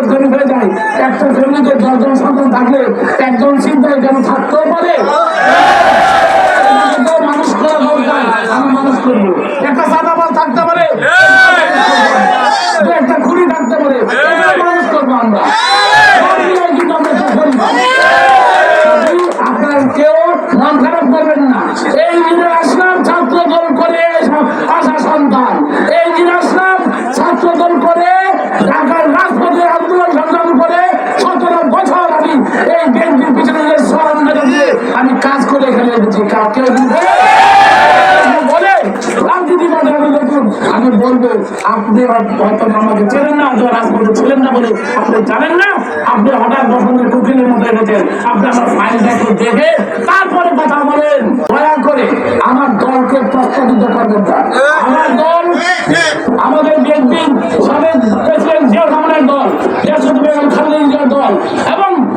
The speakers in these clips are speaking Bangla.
জগৎ তৈরি হয়ে যায়। একটা ফ্যামিলিতে দশজন সন্তান থাকলে একজন চিন্তায় যেন থাকতেও পারে। মানুষ করা দরকার আমি মানুষ করব। একটা সাদা থাকতে পারে। এখানে এসেছি কা- কেউ দিবে বলে রাজনীতি মাঠে আমি বলব, আপনি হয়তো আমাকে চেনেন না অথবা রাজপথে ছিলেন না বলে আপনি জানেন না। আপনি হঠাৎ বসন্তের কুকিলের মতো এসেছেন। আপনি আমার ফাইলটা একটু দেখে তারপরে কথা বলেন। দয়া করে আমার দলকে প্রস্তাবিত করবেন না। আমার দল, আমাদের বিএনপি সাবেক প্রেসিডেন্ট জিয়া রহমানের দল জাসদ বেগম খালেদা দল, এবং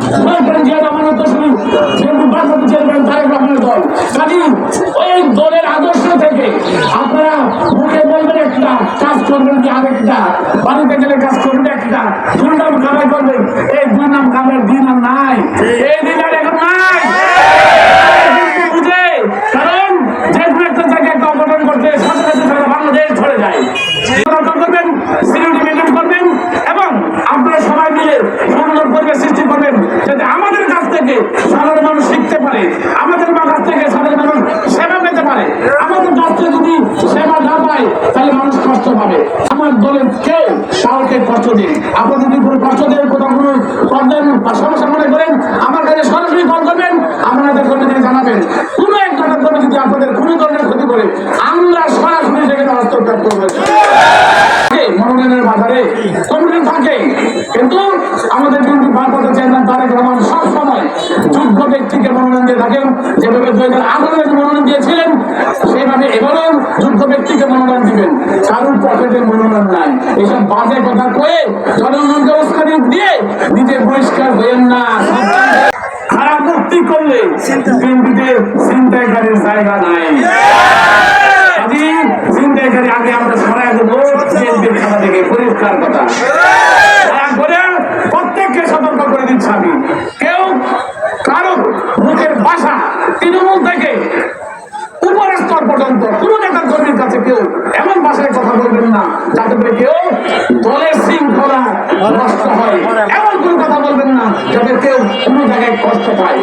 বাড়িতে গেলে কাজ করবেন একটা। দুই নাম কামাই করবেন এই দুই নাম কামের দিন আর নাই। এই দিন আর এখন নাই আমাদের কাছ থেকে সাধারণ মানুষ শিখতে পারে, আমাদের কাছ থেকে সাধারণ মানুষ সেবা পেতে পারে। আমাদের কাছ থেকে যদি সেবা না পায়, তাহলে মানুষ কষ্ট পাবে। আমার দলের কাউকে কষ্ট দিন। আপনাদের কোনো কষ্ট দেওয়ার কোথাও কোনো সমস্যা মনে করেন? আমার কাছে সরাসরি কল করবেন আপনাদের কর্মীদের জানাবেন। কোনো এক ঘটনা করে যদি আপনাদের কোনো ধরনের ক্ষতি করে, আমরা সরাসরি সেখানে হস্তক্ষেপ করব। মনোনয়নের বাজারে থাকে। কিন্তু আমাদের বিএনপি ভারপ্রাপ্ত চেয়ারম্যান তারেক রহমান সব যোগ্য ব্যক্তিকে মনোনয়ন দিয়ে থাকেন। মনোনয়ন দিয়েছিলেন, সেভাবে এবারেও যোগ্য ব্যক্তিকে মনোনয়ন দিবেন। পকেটে মনোনয়ন নাই। এসব বাজে কথা কয়ে জনগণকে দিয়ে নিজে পরিষ্কার হইয়েন না। খারাপ মুক্তি করলে বিএনপিতে জায়গা নাই। প্রত্যেককে সতর্ক কেউ কারও থেকে উপরের স্তর পর্যন্ত কোন নেতা কর্মীর কাছে কেউ এমন না। যাতে করে কেউ দলের শৃঙ্খলা নষ্ট হয়। এমন কোন কথা বলবেন না যাতে কেউ কোনো জায়গায় কষ্ট পায়।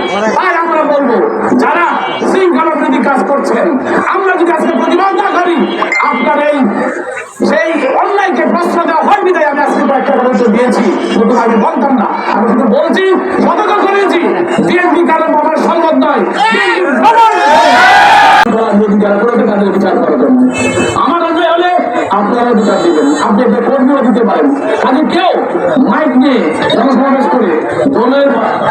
আপনারা দিবেন। আপনি একটা কর্মীও দিতে পারেন। কাজে কেউ মাইক নিয়ে জনসমাবেশ করে দলের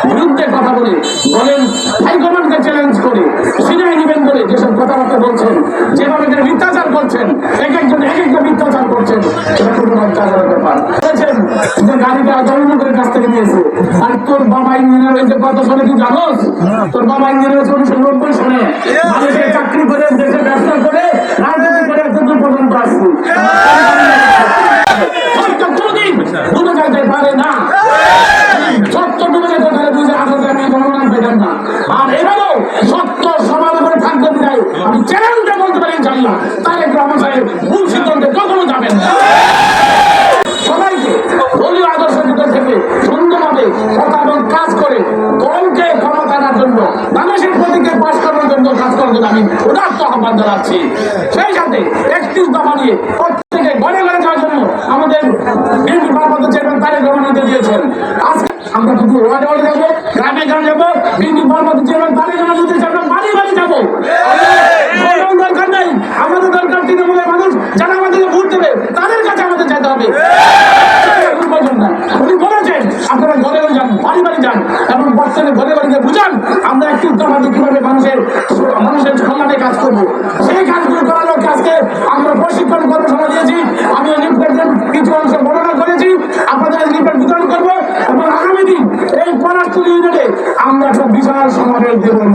বিরুদ্ধে কথা বলে, দলের হাইকমান্ডকে চ্যালেঞ্জ করে সিনাই নিবেন বলে যেসব কথাবার্তা বলছেন, যেভাবে মিথ্যাচার করছেন, এক একজন এক একটা মিথ্যাচার করছেন এটা কোনো অত্যাচারের ব্যাপার। বলেছেন যে গাড়িটা জনগণের কাছ থেকে নিয়েছে। আর তোর বাবা ইঞ্জিনিয়ার হয়েছে কত সালে, তুই জানোস? তোর বাবা ইঞ্জিনিয়ার হয়েছে উনিশশো নব্বই সালে। চাকরি করে দেশে না তারেক রহমান সাহেব ভুল সিদ্ধান্তে কখনো যাবেন না। সবাইকে দলীয় আদর্শ ভিতর থেকে সুন্দরভাবে কথা এবং কাজ করে দলকে ক্ষমতা আনার জন্য, মানুষের প্রতিকে পাশ করার জন্য কাজ করার জন্য আমি উদার্ত আহ্বান জানাচ্ছি। সেই সাথে একত্রিশ দফা নিয়ে প্রত্যেকে ঘরে ঘরে যাওয়ার জন্য আমাদের বিএনপি ভারপ্রাপ্ত চেয়ারম্যান তারেক রহমান নিতে দিয়েছেন। আজকে আমরা কিন্তু ওয়ার্ডে ওয়ার্ডে যাব, গ্রামে গ্রামে যাব, বিএনপি ভারপ্রাপ্ত চেয়ারম্যান তারেক রহমান নিতে চাইবেন বাড়ি বাড়ি যাব। জীবন